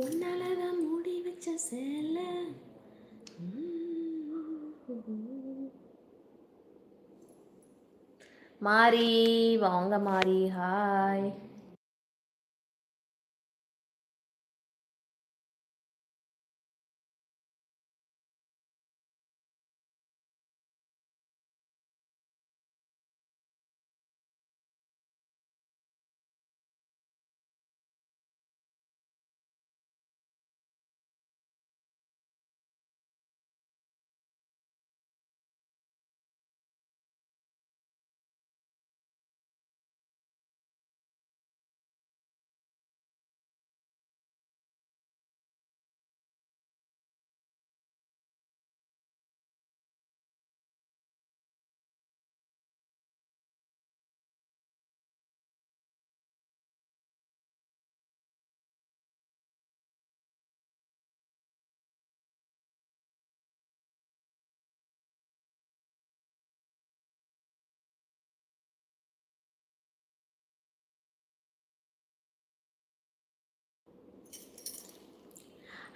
உன்னாலதான் மூடி வச்ச சேல. மாறி வாங்க மாறி ஹாய்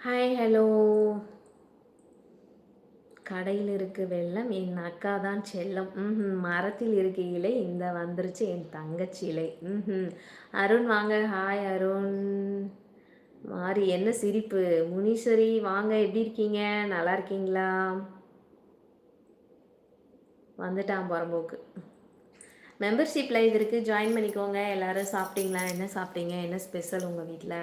ஹாய் ஹலோ கடையில் இருக்கு வெள்ளம் என் அக்கா தான் செல்லம். ம் மரத்தில் இருக்க இலை இந்த வந்துருச்சு என் தங்கச்சி இலை. ம் அருண் வாங்க. ஹாய் அருண். மாறி என்ன சிரிப்பு? முனீஸ்வரி வாங்க. எப்படி இருக்கீங்க? நல்லா இருக்கீங்களா? வந்துட்டான் புறம்போக்கு. மெம்பர்ஷிப் லைவ் இருக்குது ஜாயின் பண்ணிக்கோங்க. எல்லோரும் சாப்பிட்டீங்களா? என்ன சாப்பிட்டீங்க? என்ன ஸ்பெஷல் உங்கள் வீட்டில்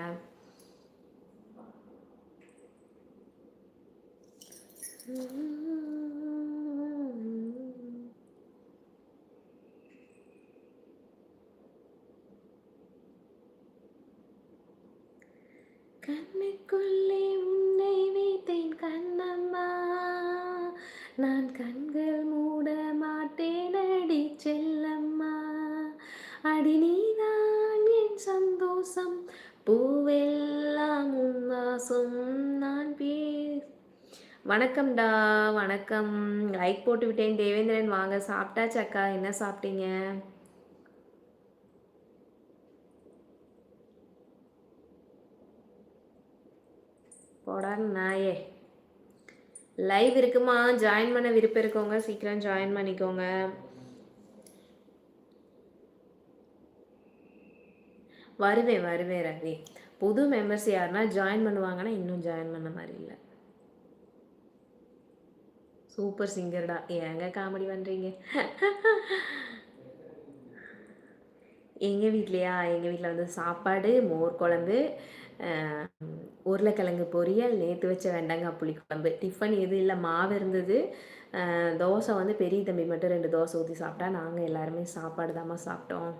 கண்ணுக்குள்ளே உன்னை வைத்தேன் கண்ணம்மா. நான் கண்கள் மூட மாட்டேன் அடி செல்லம்மா. அடி நீதான் என் சந்தோஷம். பூவெல்லாம் உன்னாசம் நான் வணக்கம்டா வணக்கம். லைக் போட்டு விட்டேன் தேவேந்திரன். வாங்க சாப்பிட்டாச்சு அக்கா. என்ன சாப்பிட்டீங்க? போடாங்க நாயே. லைவ் இருக்குமா? ஜாயின் பண்ண விருப்பம் இருக்கவங்க சீக்கிரம் ஜாயின் பண்ணிக்கோங்க. வருவேன் வருவேன் ரவி. புது மெம்பர்ஸ் யாருன்னா ஜாயின் பண்ணுவாங்கன்னா இன்னும் ஜாயின் பண்ண மாதிரி இல்லை. சூப்பர் சிங்கர்டா ஏங்க காமெடி பண்ணுறீங்க எங்கள் வீட்லையா? எங்கள் வீட்டில் வந்து சாப்பாடு மோர் குழம்பு உருளைக்கிழங்கு பொரியல் நேற்று வச்ச வெண்டங்காய் புளி குழம்பு. டிஃபன் எதுவும் இல்லை மாவு இருந்தது. தோசை வந்து பெரிய தம்பி மட்டும் ரெண்டு தோசை ஊற்றி சாப்பிட்டா நாங்கள் எல்லாருமே சாப்பாடு தாம்மா சாப்பிட்டோம்.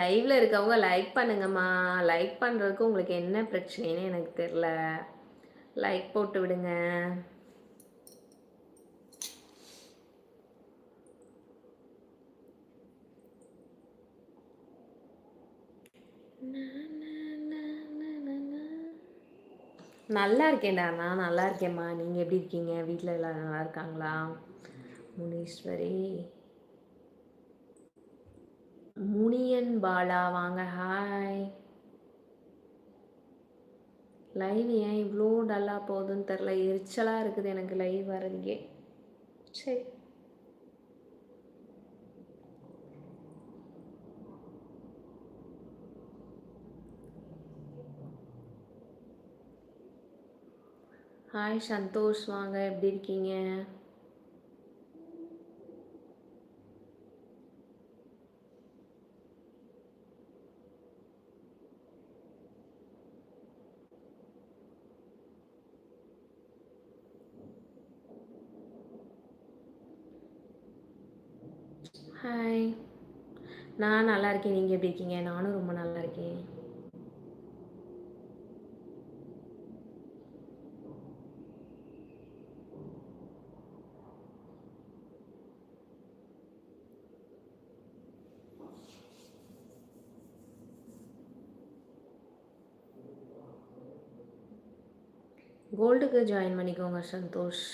லைவ்ல இருக்கவங்க லைக் பண்ணுங்கம்மா. லைக் பண்ணுறதுக்கு உங்களுக்கு என்ன பிரச்சனைன்னு எனக்கு தெரில லைக் போட்டு விடுங்க. நல்லா இருக்கேன்டா நான் நல்லா இருக்கேம்மா. நீங்கள் எப்படி இருக்கீங்க? வீட்டில் எல்லாம் நல்லா இருக்காங்களா? முனீஸ்வரி. முனியன் பாலா வாங்க ஹாய் லைவ் ஏன் இவ்வளோ டல்லாக போகுதுன்னு தெரில எரிச்சலாக இருக்குது எனக்கு லைவ் வரதுக்கே சரி. ஹாய் சந்தோஷ். வாங்க எப்படி இருக்கீங்க? ஹாய் நான் நல்லா இருக்கேன். நீங்கள் எப்படி இருக்கீங்க? நானும் ரொம்ப நல்லா இருக்கேன். கோல்டுக்கு ஜாயின் பண்ணிக்கோங்க சந்தோஷ்.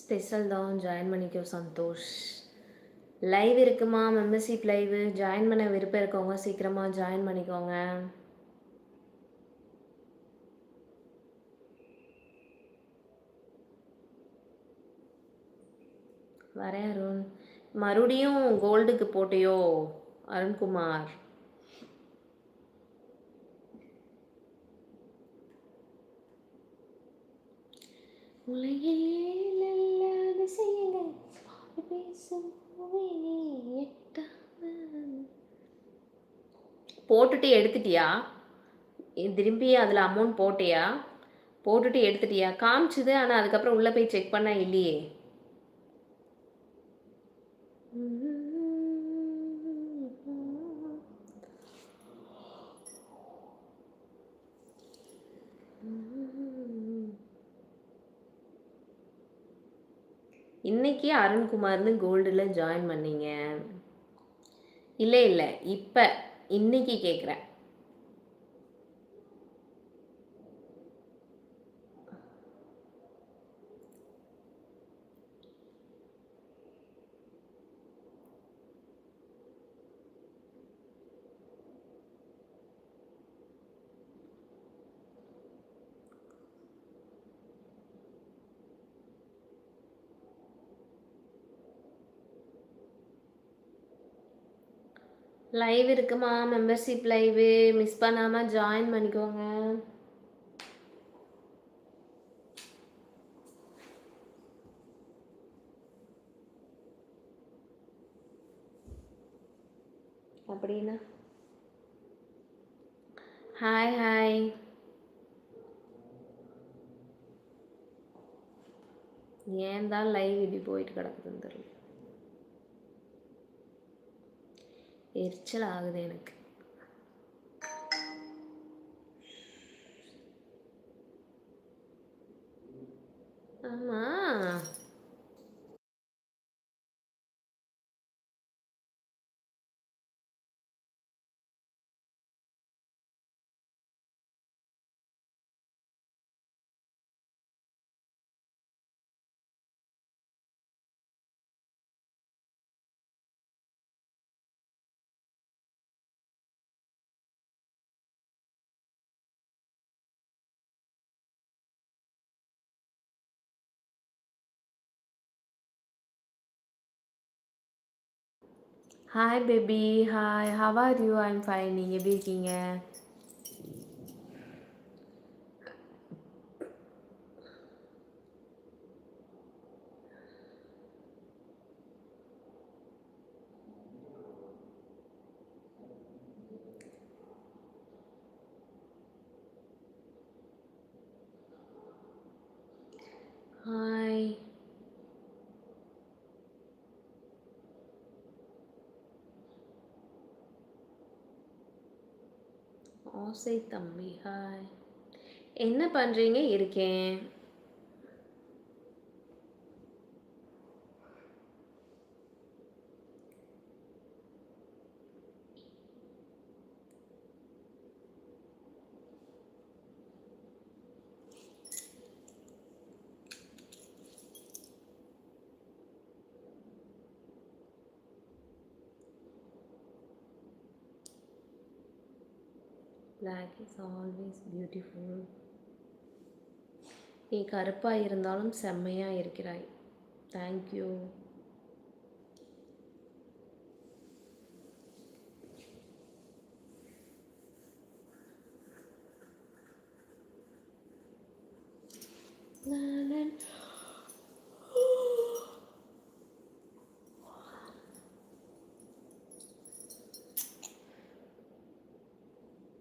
ஸ்பெஷல் தான். ஜாயின் பண்ணிக்கோ சந்தோஷ். லைவ் இருக்குமா? மெம்பர்ஷிப் லைவ் ஜாயின் பண்ண விருப்பம் இருக்கவங்க சீக்கிரமாக ஜாயின் பண்ணிக்கோங்க. வரேன் அருண். மறுபடியும் கோல்டுக்கு போட்டியோ அருண்குமார்? உலகிலே போட்டுட்டு எடுத்துட்டியா? திரும்பி அதில் அமௌண்ட் போட்டியா? போட்டுட்டு எடுத்துட்டியா? காமிச்சுது ஆனால் அதுக்கப்புறம் உள்ளே போய் செக் பண்ணால் இல்லையே. இன்னைக்கு அருண்குமார்னு கோல்டில் ஜாயின் பண்ணீங்க? இல்லை இல்லை. இப்போ இன்னைக்கு கேட்குறேன் லைவ் இருக்குமா? மெம்பர்ஷிப் லைவு மிஸ் பண்ணாமல் ஜாயின் பண்ணிக்கோங்க. அப்படின்னா? ஹாய் ஹாய் ஏன் தான் லைவ் இப்படி போயிட்டு கிடக்குதுன்னு தெரியல. எரிச்சல் ஆகுது எனக்கு. ஆமா. Hi baby hi how are you I'm fine நீங்கள் எப்படி இருக்கீங்க ஹாய் ஆசை தம்பி ஹாய் என்ன பண்ணுறீங்க இருக்கேன்? ஆல்வேஸ் பியூட்டிஃபுல் நீ கருப்பாக இருந்தாலும் செம்மையாக இருக்கிறாய். தேங்க்யூ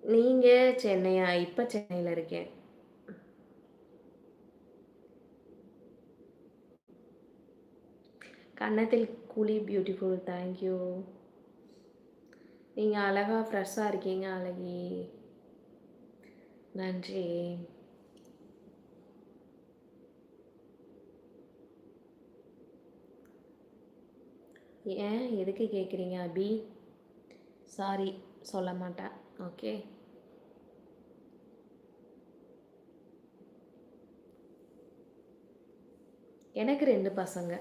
நீங்கள் சென்னையா? இப்போ சென்னையில் இருக்கேன். கன்னத்தில் கூலி பியூட்டிஃபுல் தேங்க்யூ நீங்கள் அழகாக ஃப்ரெஷ்ஷாக இருக்கீங்க அழகி. நன்றி. ஏன் எதுக்கு கேட்குறீங்க அபி? சாரி சொல்ல மாட்டேன். ஓகே எனக்கு ரெண்டு பசங்க.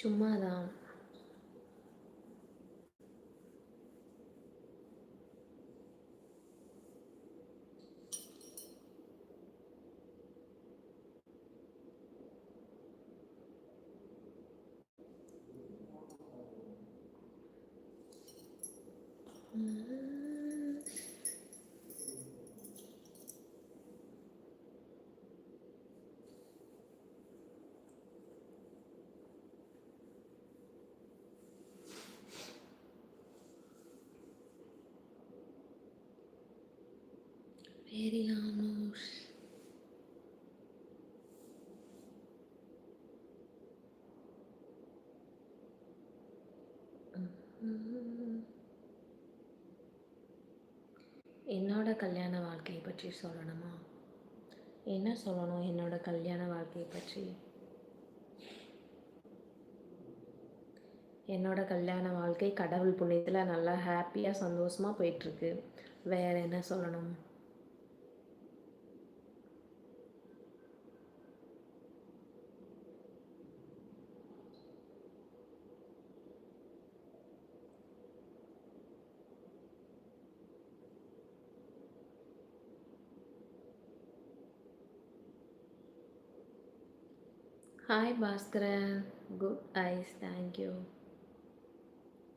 சும்மா தான் கல்யாண வாழ்க்கையை பற்றி சொல்லணுமா? என்ன சொல்லணும் என்னோட கல்யாண வாழ்க்கையை பற்றி? என்னோட கல்யாண வாழ்க்கை கடவுள் புண்ணியத்தில் நல்லா ஹாப்பியாக சந்தோஷமாக போயிட்டுருக்கு. வேறு என்ன சொல்லணும்? Hi Baskaran good eyes thank you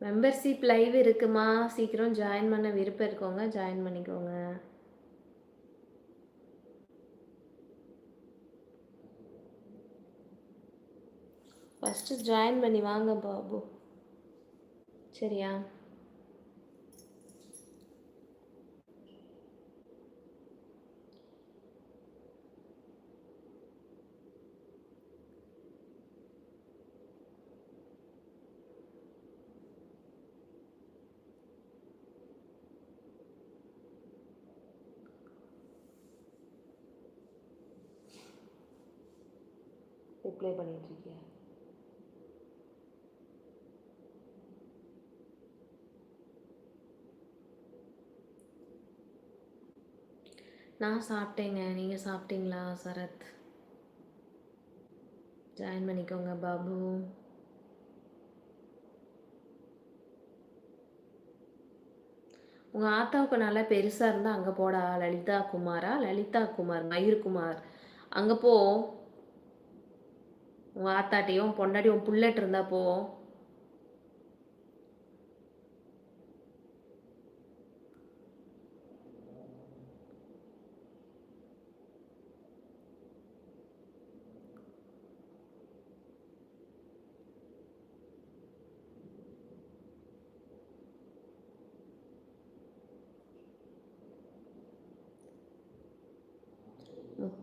membership live இருக்குமா? சீக்கிரம் ஜாயின் பண்ண விருப்பம் இருக்கவங்க ஜாயின் பண்ணிக்கோங்க. ஃபஸ்ட்டு ஜாயின் பண்ணி வாங்க பாபு. சரியா? நான் சாப்பிட்டேங்க. நீங்கள் சாப்பிட்டீங்களா சரத்? ஜாயின் பண்ணிக்கோங்க பாபு. உங்கள் ஆத்தாவுக்கு நல்லா பெருசாக இருந்தால் அங்கே போடா. லலிதா குமாரா? லலிதா குமார் மயூர்குமார் அங்கே போ. உங்கள் ஆத்தாட்டையும் பொண்டாட்டியும் புள்ளட்டு இருந்தால் போவோம்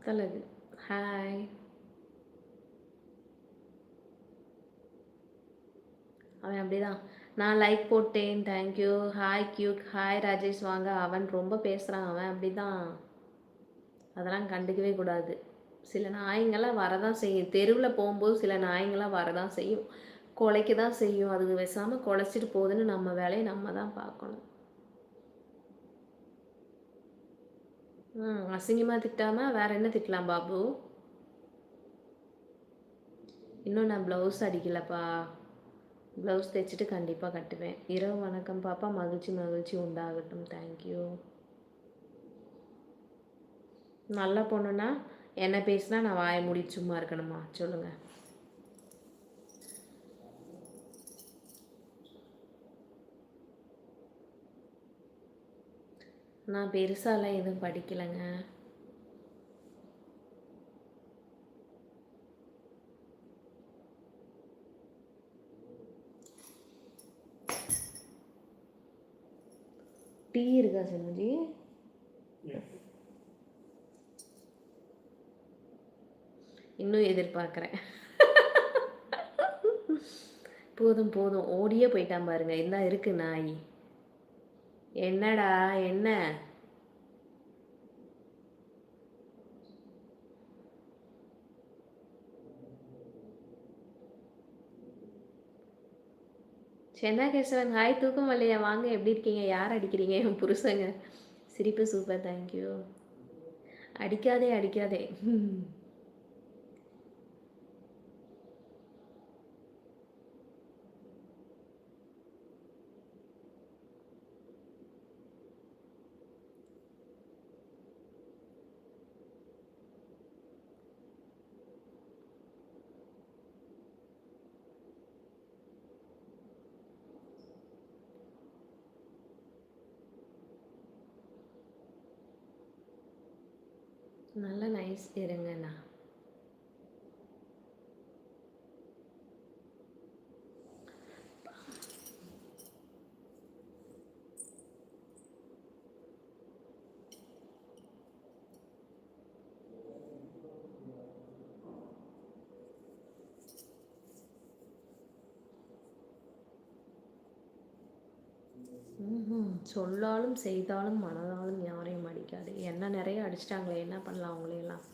போ முத்தலகு ஹாய் அவன் அப்படிதான். நான் லைக் போட்டேன். Thank you hi cute hi Rajesh. வாங்க. அவன் ரொம்ப பேசுகிறான் அவன் அப்படிதான். அதெல்லாம் கண்டுக்கவே கூடாது. சில நாய்ங்களாம் வரதான் செய்யும். தெருவில் போகும்போது சில நாய்ங்களாம் வரதான் செய்யும். கொலைக்கு தான் செய்யும். அது விசாமல் குலைச்சிட்டு போகுதுன்னு நம்ம வேலையை நம்ம தான் பார்க்கணும். ம் அசிங்கமாக திட்டாமல் வேறு என்ன திட்டலாம் பாபு? இன்னும் நான் ப்ளவுஸ் அடிக்கலப்பா. ப்ளவுஸ் தைச்சிட்டு கண்டிப்பாக கட்டுவேன். இரவு வணக்கம் பாப்பா. மகிழ்ச்சி மகிழ்ச்சி உண்டாகட்டும். தேங்க்யூ நல்ல பொண்ணுன்னா என்ன பேசினா நான் வாயை மூடி சும்மா இருக்கணுமா? சொல்லுங்கள் நான் பெருசாலாம் எதுவும் படிக்கலைங்க. டீ இருக்கா செல்வஜி இன்னும் எதிர்பார்க்குறேன். போதும் போதும். ஓடியே போயிட்டான் பாருங்க. இந்த இருக்கு நாய். என்னடா என்ன? சென்னா கேசவன் ஹாய் தூக்கம் இல்லையா வாங்க எப்படி இருக்கீங்க? யார் அடிக்கிறீங்க? என் புருஷங்க. சிரிப்பு சூப்பர் தேங்க்யூ அடிக்காதே அடிக்காதே நல்ல நைஸ் இருங்கண்ணா. சொல்லாலும் செய்தாலும் மனதாலும் யாரையும் அடிக்காது என்ன நிறைய அடிச்சிட்டாங்களே என்ன பண்ணலாம் அவங்களையெல்லாம்?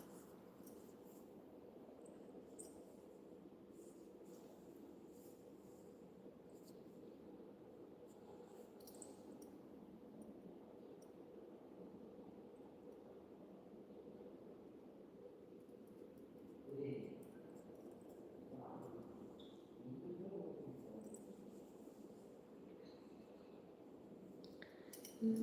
லைவ்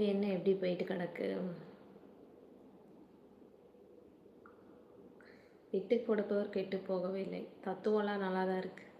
என்ன எப்படி போயிட்டு கிடக்கு? விட்டு கொடுப்பவர் கெட்டு போகவே இல்லை. தத்துவம்லாம் நல்லா தான் இருக்குது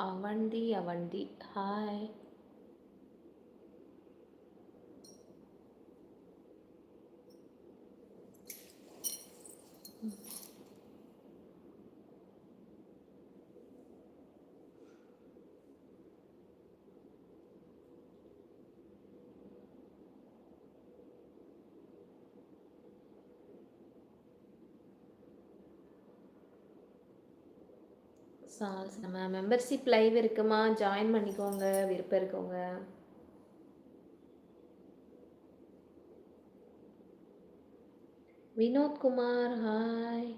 அவண்டி அவண்டி ஹாய் சால்ஸ் நம்ம மெம்பர்ஷிப் லைவ் இருக்குமா? ஜாயின் பண்ணிக்கோங்க. விருப்பம் இருக்கவங்க. வினோத் குமார் ஹாய்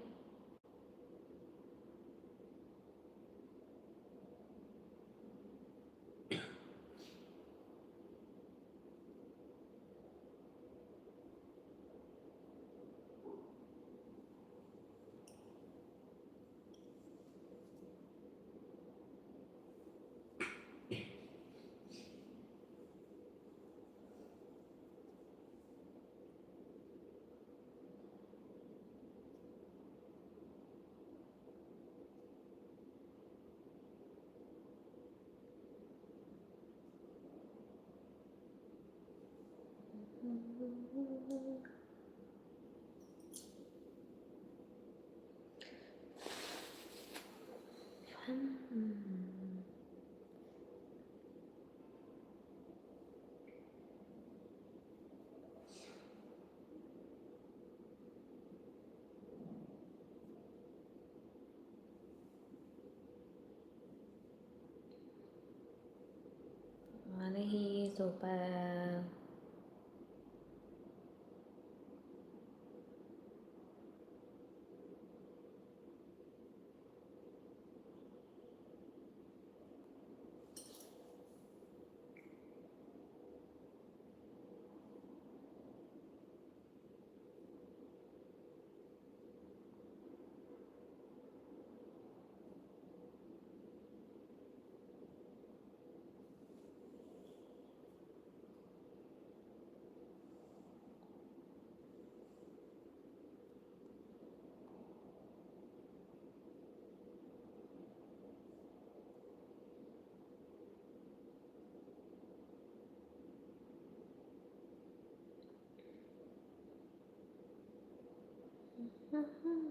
மலஹி சூப்பர்